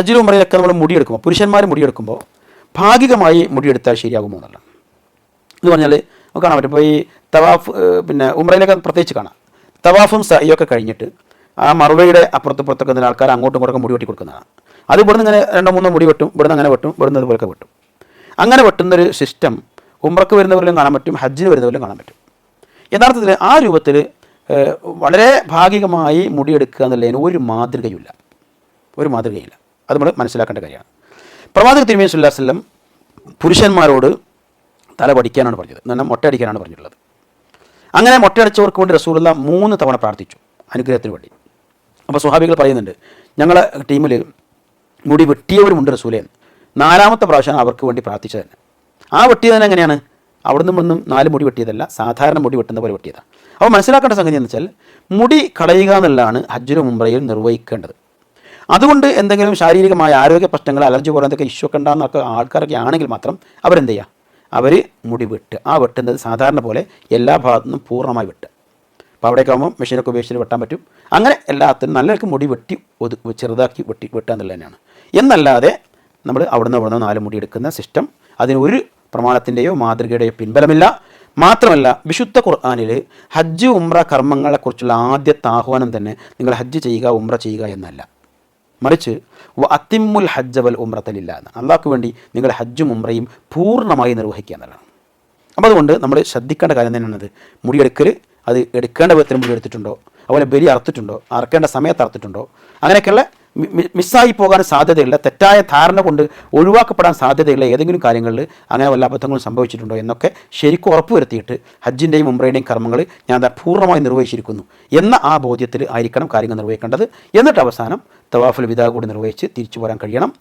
ഹജ്ജിലും ഉംറയിലൊക്കെ നമ്മൾ മുടിയെടുക്കുമ്പോൾ പുരുഷന്മാർ മുടിയെടുക്കുമ്പോൾ ഭാഗികമായി മുടിയെടുത്താൽ ശരിയാകുമോ എന്നല്ല. എന്ന് പറഞ്ഞാൽ നമുക്ക് കാണാൻ പറ്റും. ഇപ്പോൾ ഈ തവാഫ് പിന്നെ ഉമ്രയിലൊക്കെ പ്രത്യേകിച്ച് കാണാം. തവാഫും സയ്യൊക്കെ കഴിഞ്ഞിട്ട് ആ മറുവയുടെ അപ്പുറത്ത് പുറത്തൊക്കെ നിന്ന് ആൾക്കാർ അങ്ങോട്ടും ഇങ്ങോട്ടൊക്കെ മുടി വെട്ടി കൊടുക്കുന്നതാണ്. അത് ഇവിടുന്ന് ഇങ്ങനെ രണ്ടോ മൂന്നോ മുടി വെട്ടും ഇവിടുന്ന് അങ്ങനെ വെട്ടും ഇവിടുന്ന് ഇതുപോലൊക്കെ വെട്ടും. അങ്ങനെ വെട്ടുന്നൊരു സിസ്റ്റം ഉമ്രക്ക് വരുന്നവരിലും കാണാൻ പറ്റും ഹജ്ജിന് വരുന്നവരിലും കാണാൻ പറ്റും. യഥാർത്ഥത്തിൽ ആ രൂപത്തിൽ വളരെ ഭാഗികമായി മുടിയെടുക്കുക എന്നുള്ളതിന് ഒരു മാതൃകയില്ല ഒരു മാതൃകയില്ല അത് നമ്മൾ മനസ്സിലാക്കേണ്ട കാര്യമാണ്. പ്രവാചക തിരുമേനി സുല്ലാ പുരുഷന്മാരോട് തല പഠിക്കാനാണ് പറഞ്ഞത്. എന്നാൽ മൊട്ടയടിക്കാനാണ് പറഞ്ഞിട്ടുള്ളത്. അങ്ങനെ മൊട്ടയടിച്ചവർക്ക് വേണ്ടി റസൂലുള്ള മൂന്ന് തവണ പ്രാർത്ഥിച്ചു അനുഗ്രഹത്തിന് വേണ്ടി. അപ്പോൾ സുഹാബികൾ പറയുന്നുണ്ട് ഞങ്ങളെ ടീമിൽ മുടി വെട്ടിയവരുമുണ്ട് റസൂലേ നാലാമത്തെ പ്രാവശ്യമാണ് അവർക്ക് വേണ്ടി പ്രാർത്ഥിച്ചത് തന്നെ. ആ വെട്ടിയത് തന്നെ എങ്ങനെയാണ്? അവിടെ നിന്നും ഒന്നും നാല് മുടി വെട്ടിയതല്ല സാധാരണ മുടി വെട്ടുന്ന പോലെ വെട്ടിയതാണ് അപ്പോൾ മനസ്സിലാക്കേണ്ട സംഗതി എന്ന് വെച്ചാൽ മുടി കളയുക എന്നുള്ളതാണ് ഹജ്ജിനും മുംബ്രയിൽ നിർവഹിക്കേണ്ടത്. അതുകൊണ്ട് എന്തെങ്കിലും ശാരീരികമായ ആരോഗ്യ പ്രശ്നങ്ങൾ അലർജി പോലെ എന്തൊക്കെ ഇഷ്യൂ ഒക്കെ ഉണ്ടാകുന്നൊക്കെ ആൾക്കാരൊക്കെ ആണെങ്കിൽ മാത്രം അവരെന്ത് ചെയ്യുക അവർ മുടി വെട്ട്. ആ വെട്ടുന്നത് സാധാരണ പോലെ എല്ലാ ഭാഗത്തു നിന്നും പൂർണമായി വെട്ടുക അപ്പോൾ അവിടേക്ക് ആകുമ്പോൾ മെഷീനൊക്കെ ഉപയോഗിച്ചിട്ട് വെട്ടാൻ പറ്റും. അങ്ങനെ എല്ലാത്തിനും നല്ലവർക്ക് മുടി വെട്ടി ഒതു ചെറുതാക്കി വെട്ടി വെട്ടുക എന്നുള്ളത് തന്നെയാണ്. എന്നല്ലാതെ നമ്മൾ അവിടുന്ന് അവിടുന്ന് നാല് മുടി എടുക്കുന്ന സിസ്റ്റം അതിന് ഒരു പ്രമാണത്തിന്റെയോ മാതൃകയുടെയോ പിൻബലമില്ല. മാത്രമല്ല വിശുദ്ധ ഖുർആാനിൽ ഹജ്ജ് ഉംറ കർമ്മങ്ങളെക്കുറിച്ചുള്ള ആദ്യത്തെ ആഹ്വാനം തന്നെ നിങ്ങൾ ഹജ്ജ് ചെയ്യുക ഉംറ ചെയ്യുക എന്നല്ല. മറിച്ച് അത്തിമുൽ ഹജ്ജ് വൽ ഉമ്രത്തലില്ല എന്ന് അള്ളാഹ്ക്ക് വേണ്ടി നിങ്ങൾ ഹജ്ജും ഉമ്രയും പൂർണമായി നിർവഹിക്കുക എന്നുള്ളതാണ്. അപ്പോൾ അതുകൊണ്ട് നമ്മൾ ശ്രദ്ധിക്കേണ്ട കാര്യം തന്നെയാണത് മുടിയെടുക്കൽ അത് എടുക്കേണ്ട വിധത്തിൽ മുടി എടുത്തിട്ടുണ്ടോ? അതുപോലെ ബലി അറുത്തിട്ടുണ്ടോ? അറക്കേണ്ട സമയത്ത് അറുത്തിട്ടുണ്ടോ? അങ്ങനെയൊക്കെയുള്ള മിസ്സായി പോകാൻ സാധ്യതയുള്ള തെറ്റായ ധാരണ കൊണ്ട് ഒഴിവാക്കപ്പെടാൻ സാധ്യതയുള്ള ഏതെങ്കിലും കാര്യങ്ങളിൽ അങ്ങനെ വല്ല അബദ്ധങ്ങളും സംഭവിച്ചിട്ടുണ്ടോ എന്നൊക്കെ ശരിക്കും ഉറപ്പുവരുത്തിയിട്ട് ഹജ്ജിന്റെയും ഉംറയുടെയും കർമ്മങ്ങൾ ഞാൻ പൂർണമായി നിർവഹിച്ചിരിക്കുന്നു എന്ന ആ ബോധ്യത്തിൽ ആയിരിക്കണം കാര്യങ്ങൾ നിർവഹിക്കേണ്ടത്. എന്നിട്ട് അവസാനം തവാഫുൽ വിദാ കൂടി നിർവഹിച്ച് തിരിച്ചു പോരാൻ കഴിയണം.